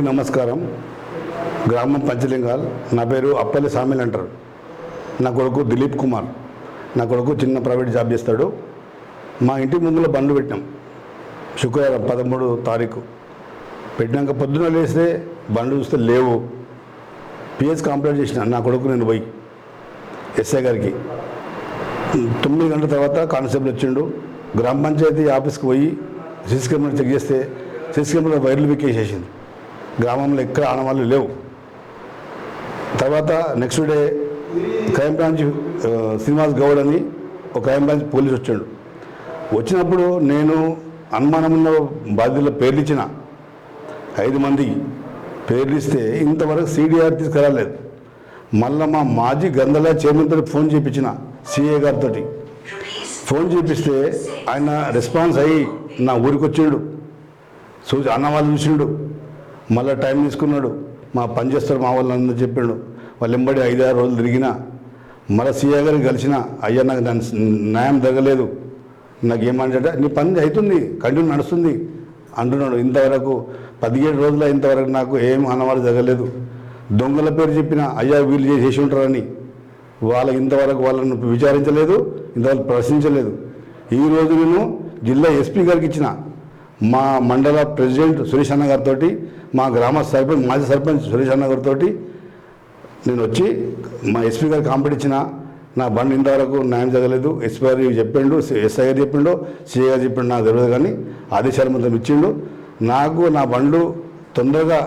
నమస్కారం. గ్రామం పంచలింగాల్. నా పేరు అప్పల్లి సామిల్ అంటారు. నా కొడుకు దిలీప్ కుమార్. నా కొడుకు చిన్న ప్రైవేట్ జాబ్ చేస్తాడు. మా ఇంటి ముందులో బండ్లు పెట్టినాం. శుక్రవారం పదమూడు తారీఖు. పెట్టినాక పొద్దున లేస్తే బండ్లు చూస్తే లేవు. పిఎస్ కంప్లైంట్ చేసిన. నా కొడుకు నేను పోయి. ఎస్ఐ గారికి. తొమ్మిది గంటల తర్వాత కానిస్టేబుల్ వచ్చిండు. గ్రామ పంచాయతీ ఆఫీస్కి పోయి సీసీ కెమెరా చెక్ చేస్తే సీసీ కెమెరా వైర్లు వికేసేసింది గ్రామంలో ఎక్కడ ఆనవాళ్ళు లేవు. తర్వాత next day crime branch Srinivas Goud అని ఒక క్రైమ్ బ్రాంచ్ పోలీస్ వచ్చాడు. వచ్చినప్పుడు నేను అనుమానంలో ఉన్న పేర్లు ఇచ్చిన ఐదు మంది పేర్లు ఇస్తే ఇంతవరకు సీడీఆర్ తీసుకురాలేదు. మళ్ళీ మా మాజీ గంధల చైర్మన్ తోటి ఫోన్ చేయించిన సిఏ గారితో ఫోన్ చేపిస్తే ఆయన రెస్పాన్స్ అయ్యి నా ఊరికి వచ్చాడు చూసి అన్న వాళ్ళు చూసిండు. మళ్ళీ టైం తీసుకున్నాడు. మా పని చేస్తారు మా వాళ్ళని అందరూ చెప్పిండు. వాళ్ళు ఎంబడి ఐదారు రోజులు తిరిగినా మళ్ళీ సీఏ గారిని కలిసిన అయ్యా నాకు దాని న్యాయం జరగలేదు. నాకు ఏమంటే నీ పని అవుతుంది కంటిన్యూ నడుస్తుంది అంటున్నాడు. ఇంతవరకు పదిహేడు రోజులు ఇంతవరకు నాకు ఏం అనవాళ్ళు జరగలేదు. దొంగల పేరు చెప్పిన అయ్యా వీళ్ళు చేసి ఉంటారని. వాళ్ళ ఇంతవరకు వాళ్ళను విచారించలేదు ఇంతవరకు ప్రశ్నించలేదు. ఈ రోజు నేను జిల్లా ఎస్పీ గారికి ఇచ్చిన మా మండల ప్రెసిడెంట్ సురేష్ అన్న గారితో మా గ్రామ సర్పంచ్ మాజీ సర్పంచ్ సురేష్ అన్న గారితో నేను వచ్చి మా ఎస్పీ గారు కాంపెట్ ఇచ్చిన. నా బండి ఇంతవరకు న్యాయం జరగలేదు. ఎస్పీ గారు చెప్పిండు ఎస్ఐ గారు చెప్పిండు సిఐ గారు చెప్పిండు నాకు తెలియదు కానీ ఆదేశాల మొత్తం ఇచ్చిండు. నాకు నా బండ్లు తొందరగా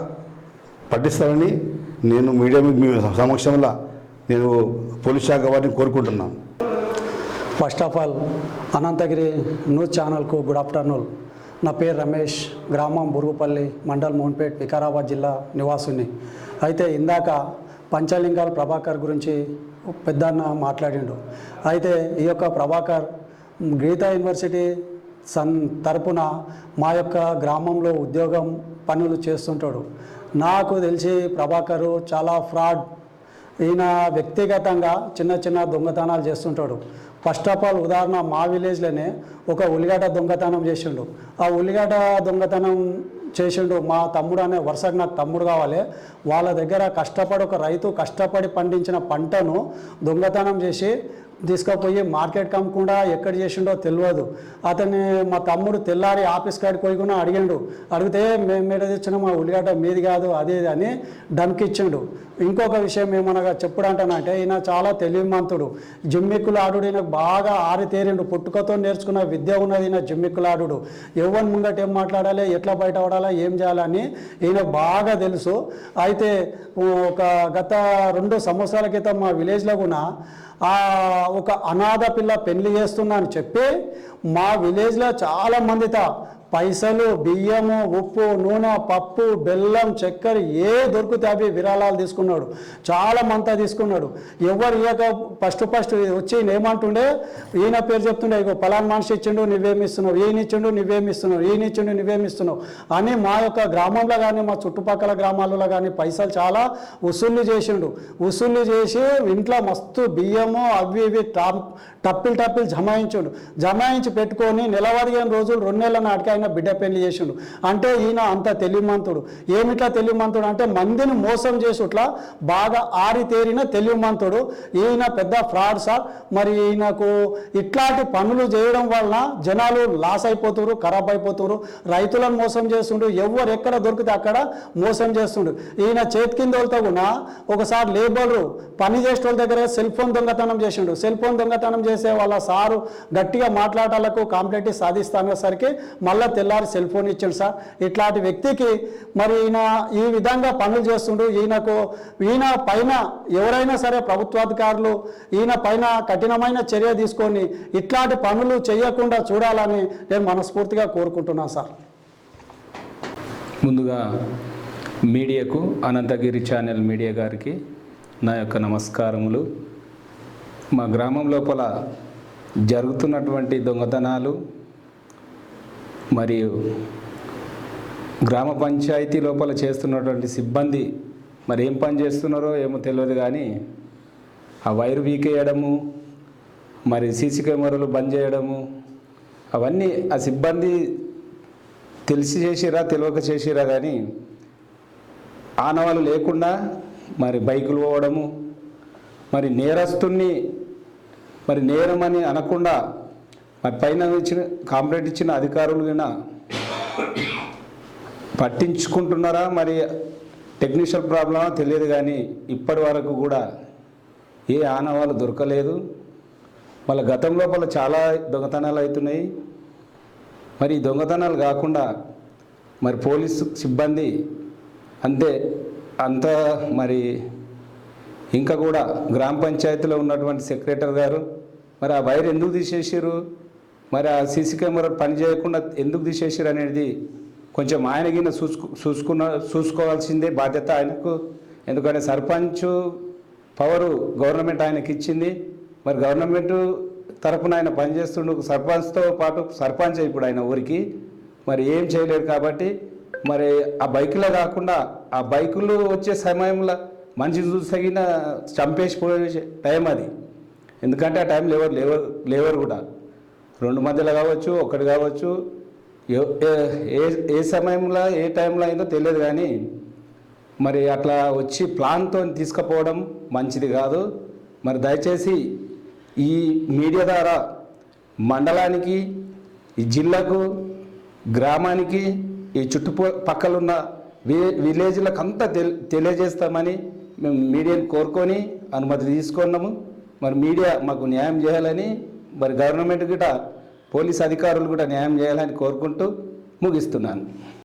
పట్టిస్తారని నేను మీడియా మీ సమక్షంలో నేను పోలీస్ శాఖ వారిని కోరుకుంటున్నాను. First of all Anantagiri news ఛానల్కు గుడ్ ఆఫ్టర్నూన్ నా పేరు రమేష్ గ్రామం బురుగుపల్లి మండల్ మోన్పేట్ వికారాబాద్ జిల్లా నివాసుని. అయితే ఇందాక పంచలింగాల ప్రభాకర్ గురించి పెద్దన్న మాట్లాడిండు. అయితే ఈ యొక్క ప్రభాకర్ గీతా యూనివర్సిటీ సన్ తరపున మా యొక్క గ్రామంలో ఉద్యోగం పనులు చేస్తుంటాడు. నాకు తెలిసి ప్రభాకరు చాలా ఫ్రాడ్. ఈయన వ్యక్తిగతంగా చిన్న చిన్న దొంగతనాలు చేస్తుంటాడు. ఫస్ట్ ఆఫ్ ఆల్ ఉదాహరణ మా విలేజ్లోనే ఒక ఉల్లిగడ్డ దొంగతనం చేసిండు. ఆ ఉల్లిగడ్డ దొంగతనం చేసిండు మా తమ్ముడు అనే వరుసకు నాకు తమ్ముడు కావాలి. వాళ్ళ దగ్గర కష్టపడి ఒక రైతు కష్టపడి పండించిన పంటను దొంగతనం చేసి తీసుకుపోయి మార్కెట్ కమ్మకుండా ఎక్కడ చేసిండో తెలియదు అతన్ని మా తమ్ముడు తెల్లారి ఆఫీస్ కాడికి పోయి కూడా అడిగిండు. అడిగితే మేము మీద తెచ్చిన మా ఉల్లిగడ్డ మీది కాదు అదే అని డమ్కిచ్చిండు ఇంకొక విషయం ఏమనగా చెప్పుడంటానంటే ఈయన చాలా తెలివిమంతుడు. జిమ్మిక్కులు ఆడుడు ఈయనకు బాగా ఆరితేరిండు పుట్టుకతో నేర్చుకున్న విద్య ఉన్నది ఈయన జిమ్మిక్కులాడు ఎవరి ముంగట ఏం మాట్లాడాలి ఎట్లా బయట పడాలా ఏం చేయాలని ఈయనకు బాగా తెలుసు. అయితే ఒక గత రెండు సంవత్సరాల క్రితం మా విలేజ్లో కూడా ఒక అనాథ పిల్ల పెళ్ళి చేస్తున్నా అని చెప్పి మా విలేజ్లో చాలా మందితో పైసలు బియ్యము ఉప్పు నూనె పప్పు బెల్లం చక్కెర ఏ దొరికితే అవి విరాళాలు తీసుకున్నాడు. చాలా మంతా తీసుకున్నాడు. ఎవరు ఇక ఫస్ట్ ఫస్ట్ వచ్చి ఏమంటుండే? ఈయన పేరు చెప్తుండే ఇగో పలాన్ మనిషి ఇచ్చిండు నువ్వేమిస్తున్నావు? ఈయన ఇచ్చిండు నువ్వేమిస్తున్నావు? ఈయన ఇచ్చిండు నువ్వేమిస్తున్నావు? అని మా యొక్క గ్రామంలో కానీ మా చుట్టుపక్కల గ్రామాలలో కానీ పైసలు చాలా వసూళ్ళు చేసిండు. వసూళ్ళు చేసి ఇంట్లో మస్తు బియ్యము అవి ఇవి టప్పిల్ టప్పిల్ జమాయించుడు. జమాయించి పెట్టుకొని నిలవదిగిన రోజులు రెండు నెలల నాటికి ఆయన బిడ్డ పెళ్ళి చేసిండు. అంటే ఈయన అంత తెలివిమంతుడు. ఏమిట్లా తెలివిమంతుడు అంటే మందిని మోసం చేసుట్లా బాగా ఆరితేరిన తెలివిమంతుడు. ఈయన పెద్ద ఫ్రాడ్ సార్. మరి ఈయనకు ఇట్లాంటి పనులు చేయడం వలన జనాలు లాస్ అయిపోతున్నారు ఖరాబ్ అయిపోతున్నారు రైతులను మోసం చేస్తుండు. ఎవరు ఎక్కడ దొరికితే అక్కడ మోసం చేస్తుండు. ఈయన చేతి కింద కూడా ఒకసారి లేబరు పని చేసే వాళ్ళ దగ్గర సెల్ ఫోన్ దొంగతనం చేసిండు. సెల్ ఫోన్ దొంగతనం చేసే వాళ్ళ సారు గట్టిగా మాట్లాడాలకు కాంప్లైంట్ సాధిస్తానేసరికి మళ్ళీ తెల్లారి సెల్ ఫోన్ ఇచ్చాడు సార్. ఇట్లాంటి వ్యక్తికి మరి ఈయన ఈ విధంగా పనులు చేస్తుండు. ఈయనకు ఈయన పైన ఎవరైనా సరే ప్రభుత్వాధికారులు ఈయన పైన కఠినమైన చర్య తీసుకొని ఇట్లాంటి పనులు చేయకుండా చూడాలని నేను మనస్ఫూర్తిగా కోరుకుంటున్నాను సార్. ముందుగా మీడియాకు అనంతగిరి ఛానల్ మీడియా గారికి నా యొక్క నమస్కారములు. మా గ్రామం లోపల జరుగుతున్నటువంటి దొంగతనాలు మరియు గ్రామ పంచాయతీ లోపల చేస్తున్నటువంటి సిబ్బంది మరి ఏం పని చేస్తున్నారో ఏమో తెలియదు కానీ ఆ వైరు వీకేయడము మరి సీసీ కెమెరాలు బంద్ చేయడము అవన్నీ ఆ సిబ్బంది తెలిసి చేసిరా తెలియక చేసిరా కానీ ఆనవాళ్ళు లేకుండా మరి బైకులు పోవడము మరి నేరస్తుని మరి నేరమని అనకుండా పైన ఇచ్చిన కాంప్లైంట్ ఇచ్చిన అధికారులు గిన పట్టించుకుంటున్నారా? మరి టెక్నీషియల్ ప్రాబ్లమా? తెలియదు కానీ ఇప్పటి వరకు కూడా ఏ ఆనవాళ్ళు దొరకలేదు. వాళ్ళ గతం లోపల చాలా దొంగతనాలు అవుతున్నాయి. మరి దొంగతనాలు కాకుండా మరి పోలీసు సిబ్బంది అంతే అంత మరి ఇంకా కూడా గ్రామ పంచాయతీలో ఉన్నటువంటి సెక్రటరీ గారు మరి ఆ వైర్ ఎందుకు తీసేసారు మరి ఆ సీసీ కెమెరా పని చేయకుండా ఎందుకు తీసేసారు అనేది కొంచెం ఆయన గిన్న చూసుకు చూసుకున్న చూసుకోవాల్సిందే బాధ్యత ఆయనకు. ఎందుకంటే సర్పంచ్ పవరు గవర్నమెంట్ ఆయనకి ఇచ్చింది. మరి గవర్నమెంట్ తరపున ఆయన పనిచేస్తుండు సర్పంచ్తో పాటు సర్పంచ్ ఇప్పుడు ఆయన ఊరికి. మరి ఏం చేయలేరు కాబట్టి మరి ఆ బైకులో కాకుండా ఆ బైకులు వచ్చే సమయంలో మనిషి చూసగిన చంపేసి పోయే టైం అది. ఎందుకంటే ఆ టైంలో ఎవరు లేవరు లేవరు కూడా. రెండు మధ్యలో కావచ్చు ఒకటి కావచ్చు ఏ- ఏ సమయంలో ఏ టైంలో అయిందో తెలియదు కానీ మరి అట్లా వచ్చి ప్లాన్తో తీసుకుపోవడం మంచిది కాదు. మరి దయచేసి ఈ మీడియా ద్వారా మండలానికి ఈ జిల్లాకు గ్రామానికి ఈ చుట్టుపక్కల పక్కలున్న వి విలేజ్లకు అంతా తెలి తెలియజేస్తామని మేము మీడియాని కోరుకొని అనుమతి తీసుకున్నాము. మరి మీడియా మాకు న్యాయం చేయాలని మరి గవర్నమెంట్ కూడా పోలీస్ అధికారులు కూడా న్యాయం చేయాలని కోరుకుంటూ ముగిస్తున్నాను.